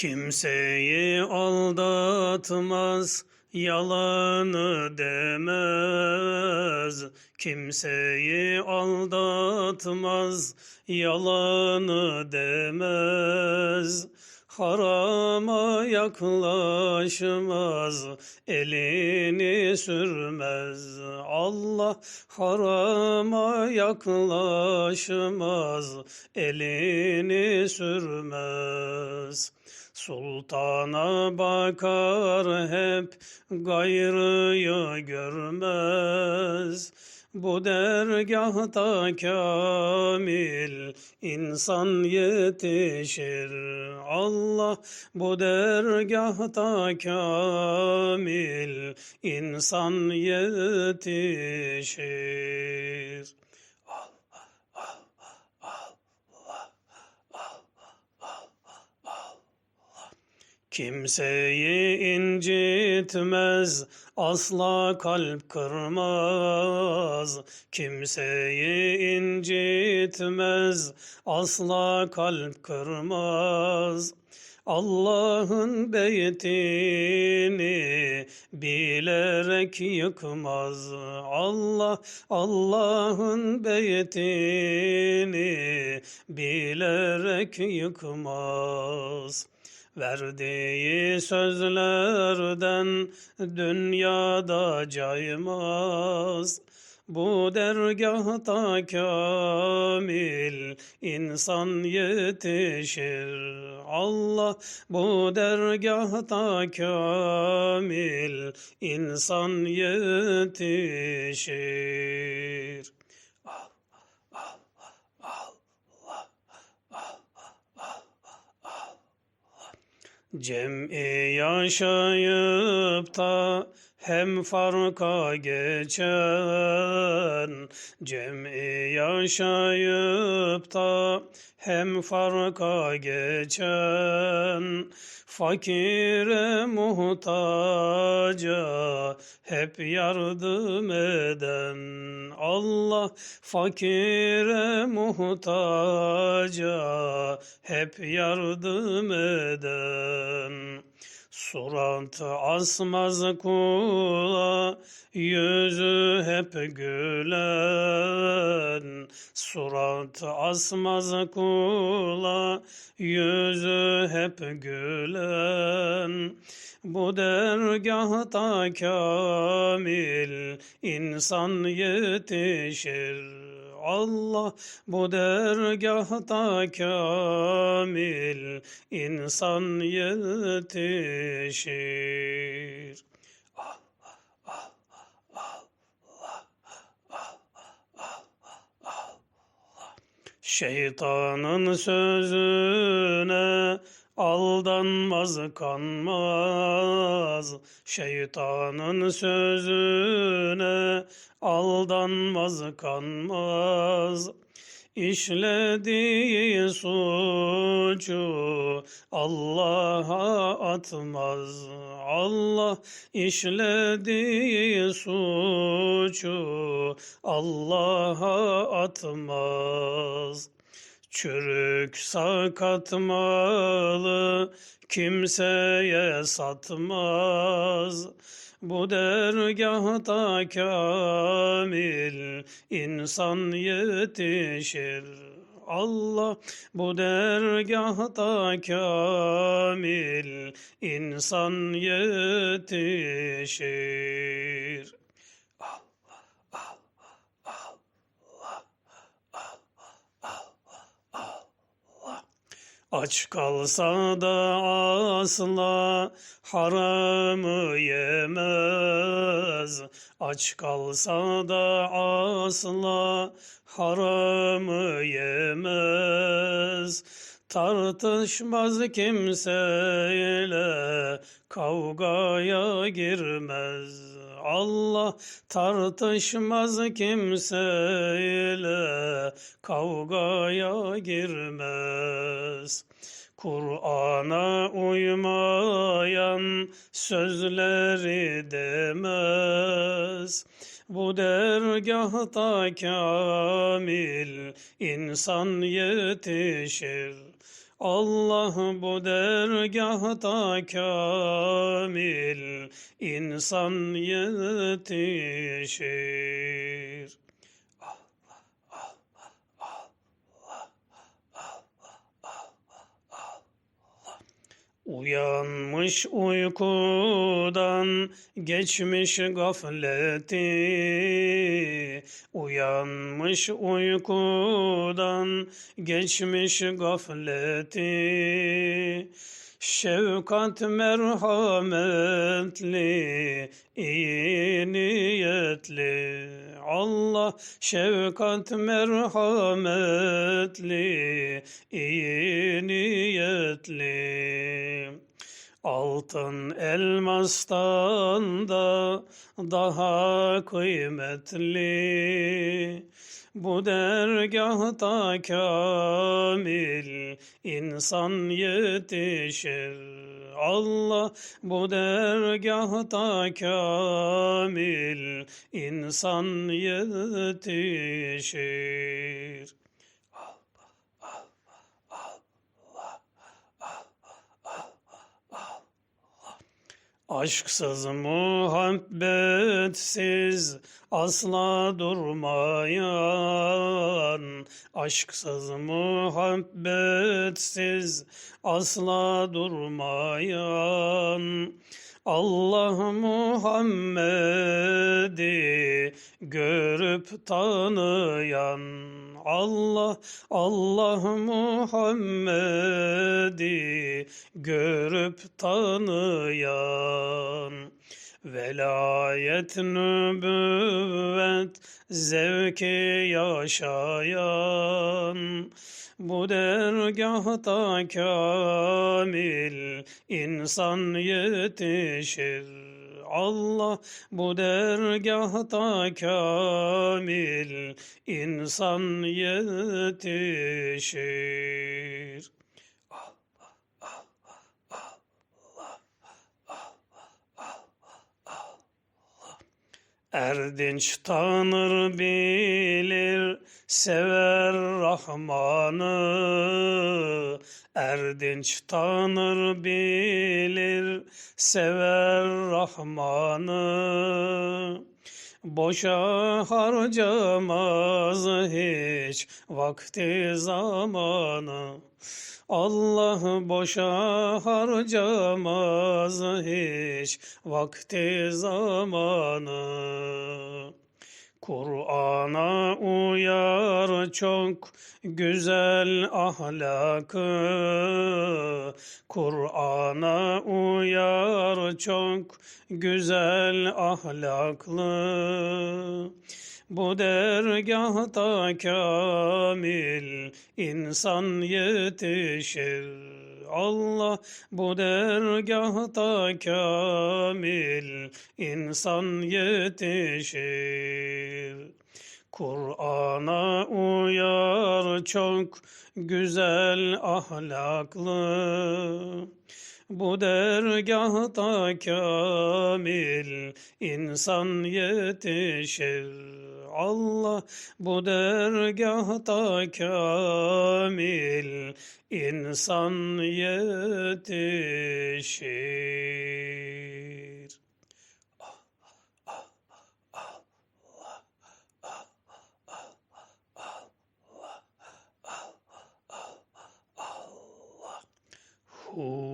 Kimseyi aldatmaz, yalanı demez. Kimseyi aldatmaz, yalanı demez. Harama yaklaşmaz, elini sürmez. Allah harama yaklaşmaz, elini sürmez. Sultana bakar hep gayrıyı görmez. Bu dergahta kamil insan yetişir. Allah bu dergahta kamil insan yetişir. Kimseyi incitmez, asla kalp kırmaz. Kimseyi incitmez, asla kalp kırmaz. Allah'ın beytini bilerek yıkmaz. Allah Allah'ın beytini bilerek yıkmaz. Verdiği sözlerden dünyada caymaz. Bu dergahta kamil insan yetişir. Allah bu dergahta kamil insan yetişir. Cem'i yaşayıp da hem farka geçen. Cem'i yaşayıp da hem farka geçen Fakire muhtaca hep yardım eden Allah fakire muhtaca hep yardım eden Surat asmaz kula, yüzü hep gülen. Surat asmaz kula, yüzü hep gülen. Bu dergahta kamil insan yetişir. Allah bu dergahta kamil insan yetişir. Şeytanın sözüne aldanmaz kanmaz. Şeytanın sözüne aldanmaz kanmaz. İşlediği suçu Allah'a atmaz. Allah işlediği suçu Allah'a atmaz. Çürük sakat malı kimseye satmaz. Bu dergahta kamil insan yetişir. Allah bu dergahta kamil insan yetişir. Aç kalsa da asla haramı yemez. Aç kalsa da asla haramı yemez. Tartışmaz kimseyle kavgaya girmez. Allah tartışmaz kimseyle kavgaya girmez. Kur'an'a uymayan sözleri demez. Bu dergahta kamil insan yetişir. Allah bu dergahta kamil insan yetişir. Uyanmış uykudan geçmiş gafleti. Uyanmış uykudan geçmiş gafleti. Şefkat merhametli, iyi niyetli Allah şefkat merhametli, iyi niyetli Altın elmastan da daha kıymetli bu dergahta kamil insan yetişir. Allah bu dergahta kamil insan yetişir. Aşksız muhabbetsiz asla durmayan. Aşksız muhabbetsiz asla durmayan. Allah Muhammed'i görüp tanıyan Allah Allah Muhammed'i görüp tanıyan Velayet nübüvvet zevki yaşayan bu dergahta kamil insan yetişir. Allah bu dergahta kamil insan yetişir. Erdinç tanır bilir sever Rahman'ı. Erdinç tanır bilir sever Rahman'ı Boşa harcamaz hiç vakti zamanı Allah boşa harcamaz hiç vakti zamanı. Kur'an'a uyar çok güzel ahlakı. Kur'an'a uyar çok güzel ahlaklı. Bu dergahta kamil insan yetişir. Allah bu dergahta kamil insan yetişir. Kur'an'a uyar çok güzel ahlaklı. Bu dergahta kamil insan yetişir. Allah bu dergahta kamil insan yetişir. Hu